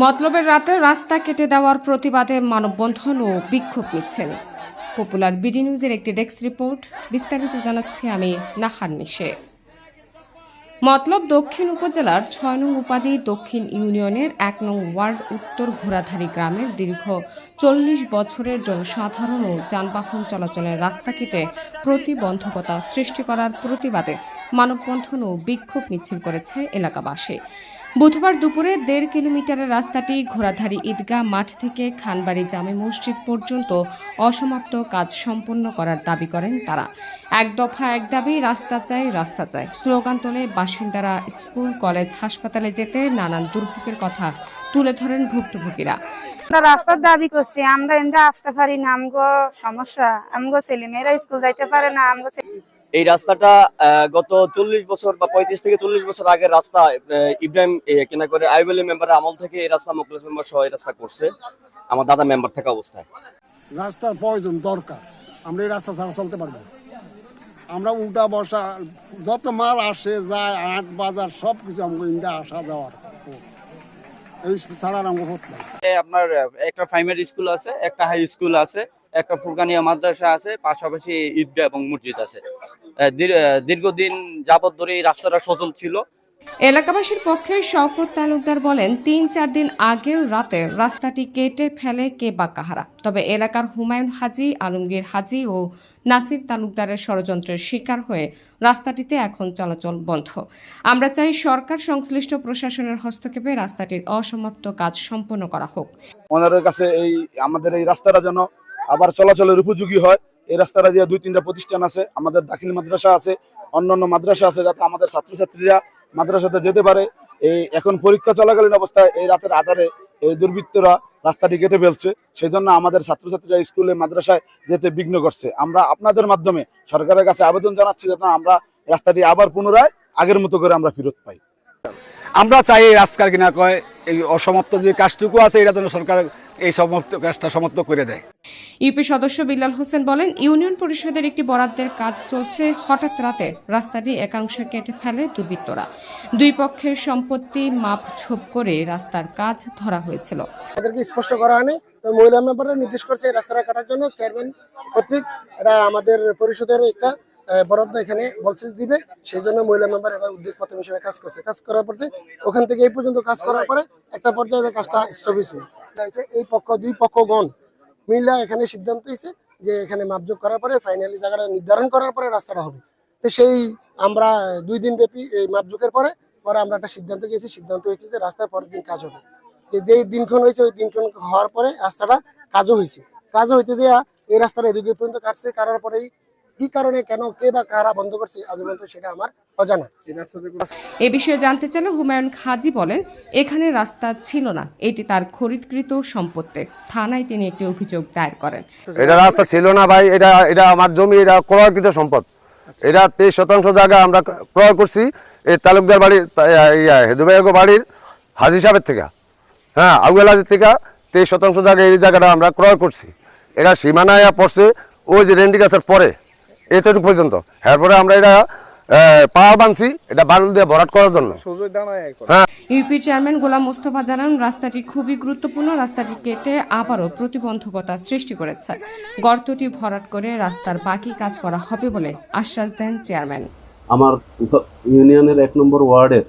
মতলবের রাতে রাস্তা কেটে দেওয়ার প্রতিবাদে মানববন্ধন ও বিক্ষোভ মিছিল। পপুলার বিডি নিউজের একটি ডেস্ক রিপোর্ট, বিস্তারিত জানাচ্ছি আমি নাহার নিশে। মতলব দক্ষিণ উপজেলার ছয় নং উপাধি দক্ষিণ ইউনিয়নের এক নং ওয়ার্ড উত্তর ঘোড়াধারী গ্রামের দীর্ঘ চল্লিশ বছরের জনসাধারণ ও যানবাহন চলাচলের রাস্তা কেটে প্রতিবন্ধকতা সৃষ্টি করার প্রতিবাদে মানববন্ধন ও বিক্ষোভ মিছিল করেছে এলাকাবাসী। বুধবার দুপুরে দেড় কিলোমিটারের রাস্তাটি ঘোড়াধারী ঈদগাহ মাঠ থেকে খানবাড়ি জামে মসজিদ পর্যন্ত অসমাপ্ত কাজ সম্পন্ন করার দাবি করেন তারা। এক দফা এক দাবি, রাস্তা চাই রাস্তা চাই। স্লোগান তোলে বাসিন্দারা স্কুল, কলেজ, হাসপাতালে যেতে নানান দুর্ভোগের কথা তুলে ধরেন ভুক্তভোগীরা। আমরা রাস্তার দাবি করছি, আমরা এনতে আসতে পারি না, আমগো সমস্যা, আমগো ছেলেমেয়েরা স্কুল যাইতে পারে না, আমগো এই রাস্তাটা আহ, গত চল্লিশ বছর বা পঁয়ত্রিশ থেকে চল্লিশ বছর আগের রাস্তা ইব্রাহিম কিনা করে আইবলি মেম্বারের আমল থেকে এই রাস্তা মুখলেস মেম্বার সহ এই রাস্তা করছে। আমার দাদা মেম্বার থাকা অবস্থায়। রাস্তার প্রয়োজন দরকার। আমরা এই রাস্তা ছাড়া চলতে পারব আমরা উল্টা বসা যত মাল আসে যায় আট বাজার সব কিছু আমাকে ইন্ডিয়া আসা যাওয়ার এই ছাড়া আমাকে আপনার একটা প্রাইমারি স্কুল আছে একটা হাই স্কুল আছে। একটা ফুরকানিয়া মাদ্রাসা আছে পাশাপাশি ঈদগাহ এবং মসজিদ আছে। দীর্ঘদিন যাবত ধরে এই রাস্তাটা সচল ছিল। এলাকাবাসীর পক্ষে শওকত তালুকদার বলেন তিন চার দিন আগেও রাতে রাস্তাটি কেটে ফেলে কে বা কাহারা। তবে এলাকার হুমায়ুন হাজি আলমগীর হাজি ও নাসির তালুকদারের ষড়যন্ত্রের শিকার হয়ে রাস্তাটিতে এখন চলাচল বন্ধ। আমরা চাই সরকার সংশ্লিষ্ট প্রশাসনের হস্তক্ষেপে রাস্তাটির অসমাপ্ত কাজ সম্পন্ন করা হোক। ওনাদের কাছে এই আমাদের এই রাস্তাটা যেন আবার চলাচলের উপযোগী হয়। এই রাস্তাটা দিয়ে দুই, তিনটা প্রতিষ্ঠান আছে, আমাদের দাখিল মাদ্রাসা আছে, অন্যান্য মাদ্রাসা আছে, যাতে আমাদের ছাত্রছাত্রীরা মাদ্রাসাতে যেতে পারে। এই এখন পরীক্ষা চলাকালীন অবস্থায় এই রাতের আধারে এই দুর্বৃত্তরা রাস্তাটি কেটে ফেলছে। সেই জন্য আমাদের ছাত্রছাত্রীরা স্কুলে, মাদ্রাসায় যেতে বিঘ্ন করছে। আমরা আপনাদের মাধ্যমে সরকারের কাছে আবেদন জানাচ্ছি যাতে আমরা রাস্তাটি আবার পুনরায় আগের মতো করে আমরা ফেরত পাই। আমরা চাই এই রাস্তা কিনা কয় এই অসমাপ্ত যে কাজটুকু আছে এটা যেন সরকার এই সমাপ্ত কাজটা সমাপ্ত করে দেয়। ইউপি সদস্য বিল্লাল হোসেন বলেন ইউনিয়ন পরিষদের একটি বরাদ্দের কাজ চলছে হঠাৎ রাতে রাস্তাটি একাংশ কেটে ফেলে দুর্বৃত্তরা। দুই পক্ষের সম্পত্তি মাপ ছোপ করে রাস্তার কাজ ধরা হয়েছিল। তাদেরকে স্পষ্ট করা হয়নি। তো মহিলা মেম্বাররা নির্দেশ করছে এই রাস্তাটা কাটার জন্য। চেয়ারম্যান কর্তৃক এটা আমাদের পরিষদের একটা আহ, বরাদ্দ এখানে বলছে দিবে। সেই জন্য মহিলা মেম্বার এটা উদ্যোগ প্রথম হিসেবে কাজ করছে। কাজ করার পরে ওখান থেকে এই পর্যন্ত কাজ করার পরে একটা পর্যায়ে কাজটা স্টপ হয়েছে। হয়েছে, এই পক্ষ দুই পক্ষগণ মিলা এখানে সিদ্ধান্ত হয়েছে যে এখানে মাপযোগ করার পরে ফাইনালি জায়গাটা নির্ধারণ করার পরে রাস্তাটা হবে। তো সেই আমরা দুই দিন ব্যাপী এই মাপযোগের পরে পরে আমরা একটা সিদ্ধান্ত গিয়েছি সিদ্ধান্ত হয়েছে যে রাস্তার পরের দিন কাজ হবে। যে যেই দিনক্ষণ হয়েছে ওই দিনক্ষণ হওয়ার পরে রাস্তাটা কাজও হয়েছে। কাজও হইতে দেয়া এই রাস্তাটা এদিকে পর্যন্ত কাটছে কাটার পরেই কি কারণে কেন কে বা কারা বন্ধ করছে আজ পর্যন্ত সেটা আমার অজানা। এ বিষয়ে জানতে চাইলে হুমায়ুন খাজি বলেন এখানে রাস্তা ছিল না এটি তার খরিদকৃত সম্পত্তি। থানায় তিনি একটি অভিযোগ দায়ের করেন। এটা রাস্তা ছিল না ভাই এটা এটা আমার জমি এটা ক্রয়কৃত সম্পদ। এটা তেইশ শতাংশ জায়গা আমরা ক্রয় করছি এই তালুকদার বাড়ির হেদুবাইগো বাড়ির হাজি সাহেবের থেকে। হ্যাঁ আগুয়াল হাজির থেকে তেইশ শতাংশ জায়গা এই জায়গাটা আমরা ক্রয় করছি। এটা সীমানায় পড়ছে ওই যে রেন্ডি গাছের পরে। এতটুকু পর্যন্ত। এরপরে আমরা এটা পাওয়া বানছি এটা বারুল দিয়ে ভরাট করার জন্য। ইউপির চেয়ারম্যান গোলাম মোস্তফা জানান রাস্তাটি খুবই গুরুত্বপূর্ণ রাস্তাটি কেটে আবারও প্রতিবন্ধকতা সৃষ্টি করেছে। গর্তটি ভরাট করে রাস্তার বাকি কাজ করা হবে বলে আশ্বাস দেন চেয়ারম্যান। আমার ইউনিয়নের এক নম্বর ওয়ার্ডের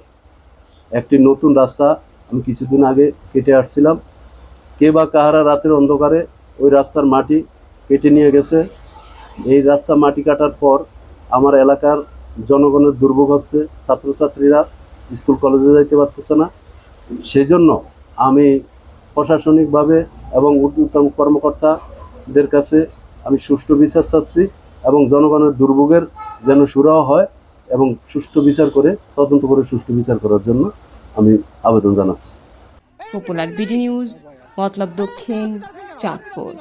একটি নতুন রাস্তা আমি কিছুদিন আগে কেটে আসছিলাম কে বা কাহারা রাতের অন্ধকারে ওই রাস্তার মাটি কেটে নিয়ে গেছে। এই রাস্তা মাটি কাটার পর আমার এলাকার জনগণের দুর্ভোগ হচ্ছে, ছাত্রছাত্রীরা স্কুল, কলেজে যাইতে পারতেছে না। সেই জন্য আমি প্রশাসনিকভাবে এবং ঊর্ধ্বতন কর্মকর্তাদের কাছে আমি সুষ্ঠু বিচার চাচ্ছি এবং জনগণের দুর্ভোগের যেন সুরাহ হয় এবং সুষ্ঠু বিচার করে, তদন্ত করে সুষ্ঠু বিচার করার জন্য আমি আবেদন জানাচ্ছি। Popular BD news, Matlab Dakshin, Chandpur.